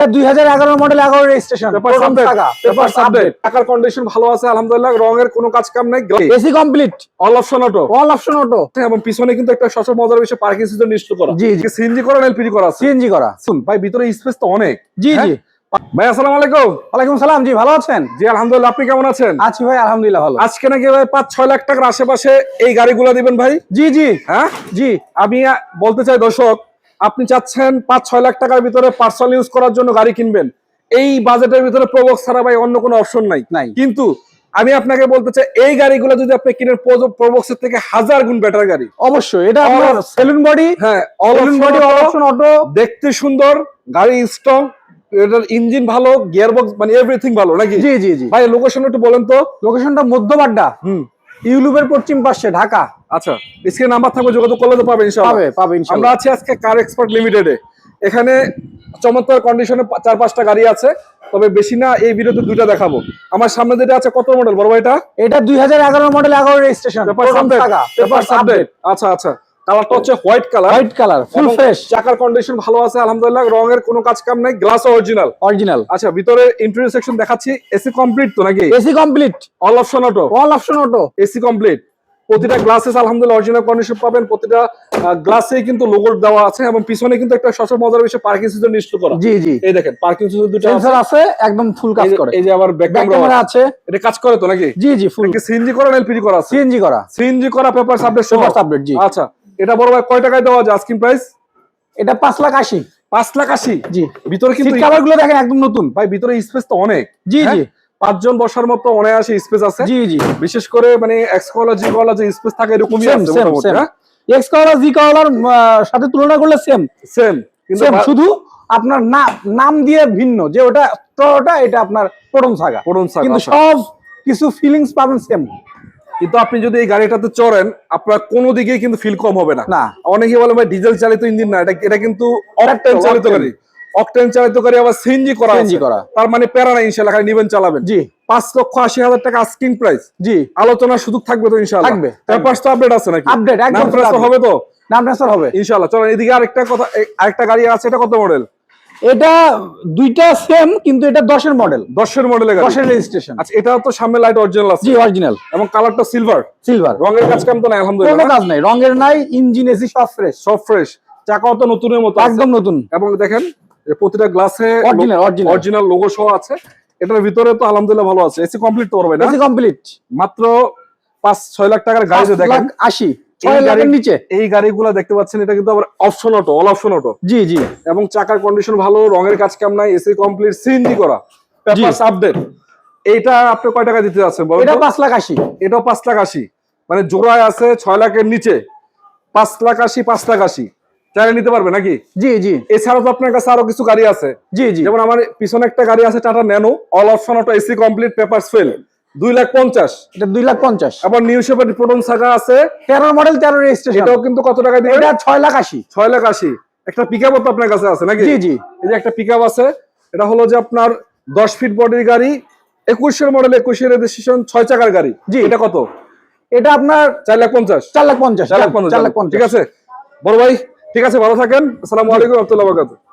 দুই হাজার এগারো মডেল এগারো registration Papers update, papers update। টাকার কন্ডিশন ভালো আছে আলহামদুলিল্লাহ রঙের কোনো কাজ কাম নাই AC complete all option auto all option auto এবং পিছনে কিন্তু একটা শশ মজার বিষয় পার্কিং সিস্টেম নিশ্চিত করা। জি, জি। সিএনজি করা এলপিজি করা সিএনজি করা। শুন ভাই ভিতরে স্পেস তো অনেক। জি? জি। ভাই আসসালামু আলাইকুম। ওয়ালাইকুম সালাম জি ভালো আছেন? জি আলহামদুলিল্লাহ আপনি কেমন আছেন? আছি ভাই আলহামদুলিল্লাহ ভালো। আজকে নাকি ভাই পাঁচ ছয় লাখ টাকার আশেপাশে এই গাড়িগুলো দিবেন ভাই? জি জি। হ্যাঁ? জি। আমি বলতে চাই দর্শক আপনি চাচ্ছেন পাঁচ ছয় লাখ টাকার ভিতরে পার্সোনাল ইউজ করার জন্য গাড়ি কিনবেন। এই বাজেটের ভিতরে প্রবক্স ছাড়া ভাই অন্য কোনো অপশন নাই। নাই। কিন্তু আমি আপনাকে বলতে চাই এই গাড়িগুলো যদি আপনি কিনেন প্রবক্সের থেকে হাজার গুণ বেটার গাড়ি। অবশ্যই এটা আপনার সেলুন বডি হ্যাঁ সেলুন বডি অপশন অটো দেখতে সুন্দর গাড়ি স্ট্রং এটার ইঞ্জিন ভালো গিয়ার বক্স মানে এভরিথিং ভালো নাকি? জি জি জি। ভাই লোকেশন একটু বলেন তো। লোকেশনটা মধ্যবাড্ডা হুম। ইউলুবের পশ্চিম পাশে ঢাকা। আচ্ছা স্ক্রিন নাম্বার থাকবে যোগাযোগ করলে তো পাবেন ইনশাআল্লাহ। পাবে পাবে আমরা আছি আজকে কার এক্সপার্ট লিমিটেডে এখানে চমৎকার কন্ডিশনে চার পাঁচটা গাড়ি আছে তবে বেশি না এই ভিডিওতে দুইটা দেখাবো। আমার সামনে যেটা আছে কত মডেল বড় ভাই এটা দুই হাজার এগারো মডেল এগারো রেজিস্ট্রেশন আচ্ছা আচ্ছা। কালারটা হচ্ছে white colour. White colour full fresh চাকার কন্ডিশন ভালো আছে আলহামদুলিল্লাহ। রঙের কোনো কাজ কাম নাই গ্লাস অরিজিনাল অরিজিনাল আচ্ছা ভিতরে ইন্টেরিয়র সেকশন দেখাচ্ছি এসি কমপ্লিট তো নাকি? AC complete all option auto all option auto AC complete প্রতিটা গ্লাসেস আলহামদুলিল্লাহ অরিজিনাল কন্ডিশন পাবেন প্রতিটা গ্লাসে কিন্তু লোগো দেওয়া আছে এবং পিছনে কিন্তু একটা সসর মজার বিষয় পার্কিং সিস্টেম নিশ্চিত করা। জি জি। এই দেখেন পার্কিং সিস্টেম দুটো আছে। সেন্সর আছে একদম ফুল কাজ করে। এই যে আবার ব্যাক ক্যামেরা আছে। এটা কাজ করে তো নাকি? জি জি ফুল সিএনজি করা না এলপিজি করা সিএনজি করা। সিএনজি করা পেপার সাবজেক্ট সহ জি। আচ্ছা এটা বড় ভাই কয় টাকায় দেওয়া যায় আস্কিং প্রাইস এটা পাঁচ লাখ আশি। পাঁচ লাখ আশি? জি। ভিতরে কিন্তু সিটগুলো দেখেন একদম নতুন। ভাই ভিতরে স্পেস তো অনেক। জি হ্যাঁ? জি পাঁচজন বসার মতো অনায়াসে স্পেস আছে। জি জি। বিশেষ করে মানে এক্স কলা জি কলা যে স্পেস থাকে এরকমই আছে মোটামুটি হ্যাঁ? এক্স কালার জি কালার সাথে তুলনা করলে সেম সেম কিন্তু শুধু আপনার নাম নাম দিয়ে ভিন্ন যে ওটা ওটা এটা আপনার প্রথম সাগা। পড়ুন স্যার, কিন্তু আচ্ছা। সব কিছু ফিলিংস পাবেন সেম কিন্তু আপনি যদি এই গাড়িটাতে চড়েন আপনার কোনো দিকেই কিন্তু ফিল কম হবে না। না। অনেকে বলে ভাই ডিজেল চালিত ইঞ্জিন না এটা এটা কিন্তু অকটেন চালিত গাড়ি। অকটেন চালিত গাড়ি আবার সিএনজি করা আছে। করা। তার মানে প্যারা ইনশাআল্লাহ খালি নিবেন চালাবেন। জি। পাঁচ লক্ষ আশি হাজার টাকা আস্কিং প্রাইস জি। আলোচনার সুযোগ থাকবে তো ইনশাআল্লাহ। থাকবে, তো আপডেট আছে নাকি? Update, একদম হবে তো? নাম ট্রান্সফার হবে। ইনশাআল্লাহ চলো এদিকে আরেকটা কথা আরেকটা গাড়ি আছে এটা কত মডেল এটা দুইটা সেম কিন্তু এটা দশের মডেল দশের মডেলের গাড়ি। দশের রেজিস্ট্রেশন আচ্ছা এটা তো সামনে লাইট অরিজিনাল আছে। জি অরিজিনাল এবং কালারটা সিলভার সিলভার রঙের কাজ কাম তো নাই আলহামদুলিল্লাহ না? কাজ নাই রঙের নাই ইঞ্জিন এসি সব ফ্রেশ সব ফ্রেশ চাকাও তো নতুনের মতো একদম নতুন। এবং দেখেন প্রতিটা গ্লাসে Original, original। অরিজিনাল লোগো সহ আছে। এটার ভিতরে তো আলহামদুলিল্লাহ ভালো আছে। এসি কমপ্লিট তো করবে না? এসি কমপ্লিট মাত্র পাঁচ ছয় লাখ টাকার গাড়িতে দেখেন। আশি। নিচে। এই গাড়িগুলো দেখতে পাচ্ছেন এটা কিন্তু আবার option auto all option auto জি জি। এবং চাকার কন্ডিশন ভালো রঙের কাজ কাম নাই এসি কমপ্লিট সিএনজি করা পেপারস আপডেট এইটা আপনি কয় টাকা দিতে যাচ্ছেন বলুন এটা তো? পাঁচ লাখ আশি। এটাও পাঁচ লাখ আশি। মানে জোড়ায় আছে ছয় লাখের নিচে। পাঁচ লাখ আশি পাঁচ লাখ আশি। চাইলে নিতে পারবে নাকি? জি জি। এছাড়াও তো আপনার কাছে আরও কিছু গাড়ি আছে। জি জি। যেমন আমার পিছনে একটা গাড়ি আছে Tata Nano all option auto AC complete papers fail দুই লাখ পঞ্চাশ। এটা দুই লাখ পঞ্চাশ। আবার নিউ শেপের প্রোটন সাগা আছে। তেরো মডেল তেরো রেজিস্ট্রেশন এটাও কিন্তু কত টাকা দিবে? এটা ছয় লাখ আশি। ছয় লাখ আশি। একটা পিক তো আপনার কাছে আছে নাকি? জি জি। এই যে একটা পিক আছে এটা হলো যে আপনার দশ ফিট বডির গাড়ি একুশের মডেল একুশের রেজিস্ট্রেশন ছয় চাকার গাড়ি। জি। এটা কত? এটা আপনার চার লাখ পঞ্চাশ। চার লাখ পঞ্চাশ চার লাখ পঞ্চাশ ঠিক আছে? বড় ভাই ঠিক আছে ভালো থাকেন। আসসালামু আলাইকুম রহমতুল্লাহ